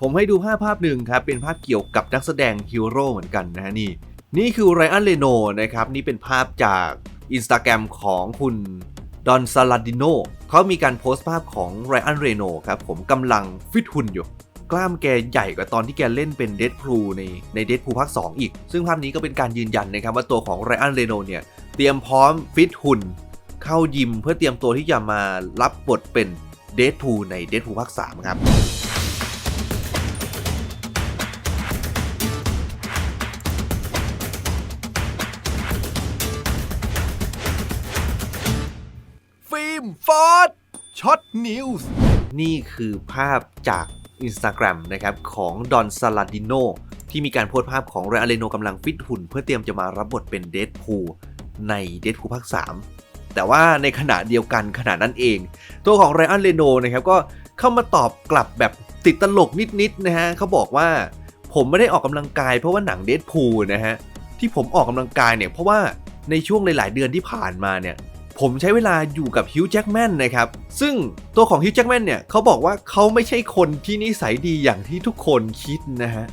ผมให้ดูภาพภาพหนึ่งครับ เป็นภาพเกี่ยวกับนักแสดงฮีโร่เหมือนกันนะฮะนี่ นี่คือไรอันเลโนนะครับ นี่เป็นภาพจากอินสตาแกรมของคุณดอนซาลาดิโนเขามีการโพสต์ภาพของไรอันเรโนครับผมกำลังฟิตหุ่นอยู่ กล้ามแกใหญ่กว่าตอนที่แกเล่นเป็นเด p พูในในเด p พูภาค 2 อีก ซึ่งภาพนี้ก็เป็นการยืนยันนะครับว่าตัวของไรอันเรโนเนี่ย เตรียมพร้อมฟิตหุ่น เข้ายิมเพื่อเตรียมตัวที่จะมารับบทเป็นเด p พูในเด p พูภาค 3 ครับ มฟอร์ดช็อตนิวส์นี่คือภาพจาก Instagram นะครับ ของดอนซาลาดิโนที่มีการโพสต์ภาพของเรอัลเลโนกำลังฟิตหุ่น เพื่อเตรียมจะมารับบทเป็นเด p พูในเด p พูภาค 3 แต่ว่าในขณะเดียวกันขณะนั้นเอง ตัวของไรอันเลโนนะครับก็เข้ามาตอบกลับแบบติดตลกนิดๆนะฮะเขาบอกว่าผมไม่ได้ออกกำลังกายเพราะว่าหนังเด p พูนะฮะที่ผมออกกำลังกายเนี่ยเพราะว่าในช่วงหลาย ๆ เดือนที่ผ่านมาเนี่ย ผมใช้เวลาอยู่กับฮิวจ์แจ็กแมนนะครับ ซึ่งตัวของฮิวจ์แจ็กแมนเนี่ยเขาบอกว่าเขาไม่ใช่คนที่นิสัยดีอย่างที่ทุกคนคิดนะฮะ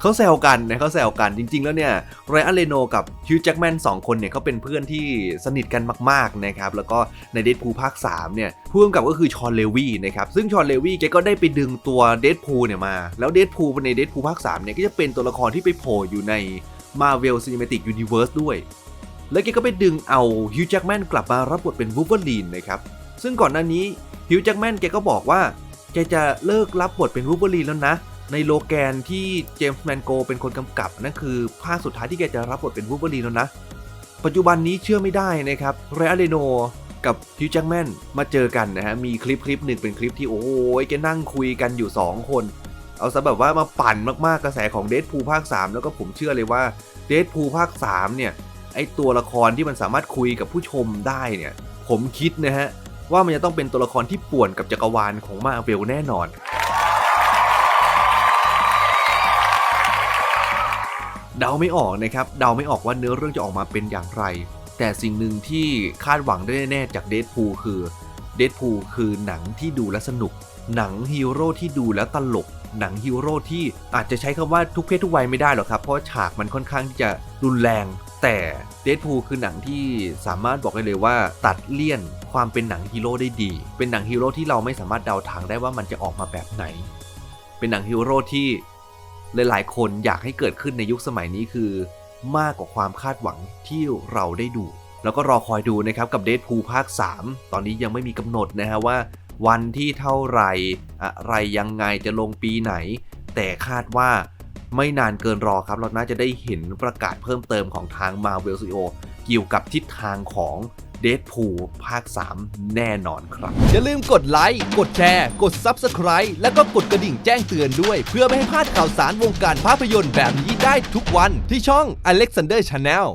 เขาแซวกันนะเขาแซวกันจริง ๆ แล้วเนี่ยไรอันเลโนกับฮิวจ์แจ็กแมนสองคนเนี่ยเขาเป็นเพื่อนที่สนิทกันมากๆนะครับแล้วก็ในเด p พูภาค 3 เนี่ยผู้กำกับก็คือชอนเลวีนะครับซึ่งชอนเลวีแกก็ได้ไปดึงตัวเด p พูเนี่ยมา แล้วเด p พูในเด p พูภาค3เนี่ยก็จะเป็นตัวละครที่ไปโผล่อยู่ใน Marvel Cinematic Universe ด้วย แล้วแกก็ไปดึงเอาฮิวจ์แจ็กแมนกลับมารับบทเป็นวูเวอร์ลีนนะครับ ซึ่งก่อนหน้านี้ฮิวจ์แจ็กแมนแกก็บอกว่าแกจะเลิกรับบทเป็นวูเวอร์ลีนแล้วนะ ในโลแกนที่เจมส์แมนโกเป็นคนกำกับนั่นคือภาคสุดท้ายที่แกจะรับบทเป็นวูเวอร์ลีนแล้วนะ ปัจจุบันนี้เชื่อไม่ได้นะครับไรอัลเลโนกับฮิวจ์แจ็กแมนมาเจอกันนะฮะมีคลิปคลิปหนึ่งเป็นคลิปที่โอ้ยแกนั่งคุยกันอยู่ 2 คน เอาซะแบบว่ามาปั่นมากๆกระแสของเด p พูภาค 3 แล้วก็ผมเชื่อเลยว่าเด p พูภาค3เนี่ย ไอ้ตัวละครที่มันสามารถคุยกับผู้ชมได้เนี่ยผมคิดนะฮะว่ามันจะต้องเป็นตัวละครที่ป่วนกับจักรวาลของมาเวลแน่นอน เดาไม่ออกนะครับเดาไม่ออกว่าเนื้อเรื่องจะออกมาเป็นอย่างไร แต่สิ่งหนึ่งที่คาดหวังได้แน่ๆจากเดทพูคือ เด p พูคือหนังที่ดูและสนุก หนังฮีโร่ที่ดูแล้วตลก หนังฮีโร่ที่อาจจะใช้คำว่าทุกเพศทุกวัยไม่ได้หรอกครับ เพราะฉากมันค่อนข้างที่จะรุนแรง แต่เด p พูคือหนังที่สามารถบอกได้เลยว่า ตัดเลี่ยนความเป็นหนังฮีโร่ได้ดี เป็นหนังฮีโร่ที่เราไม่สามารถเดาทางได้ว่ามันจะออกมาแบบไหน เป็นหนังฮีโร่ที่หลายๆ คนอยากให้เกิดขึ้นในยุคสมัยนี้คือ มากกว่าความคาดหวังที่เราได้ดู แล้วก็รอคอยดูนะครับกับเด p พูภาค 3 ตอนนี้ยังไม่มีกำหนดนะฮะว่า วันที่เท่าไหร่อะไรยังไงจะลงปีไหน แต่คาดว่าไม่นานเกินรอครับ เราน่าจะได้เห็นประกาศเพิ่มเติมของทาง Marvel Studio เกี่ยวกับทิศทางของเด p พูภาค 3 แน่นอนครับ อย่าลืมกดไลค์ กดแชร์ กด Subscribe แล้วก็กดกระดิ่งแจ้งเตือนด้วย เพื่อไม่ให้พลาดข่าวสารวงการภาพยนตร์แบบนี้ได้ทุกวันที่ช่อง Alexander Channel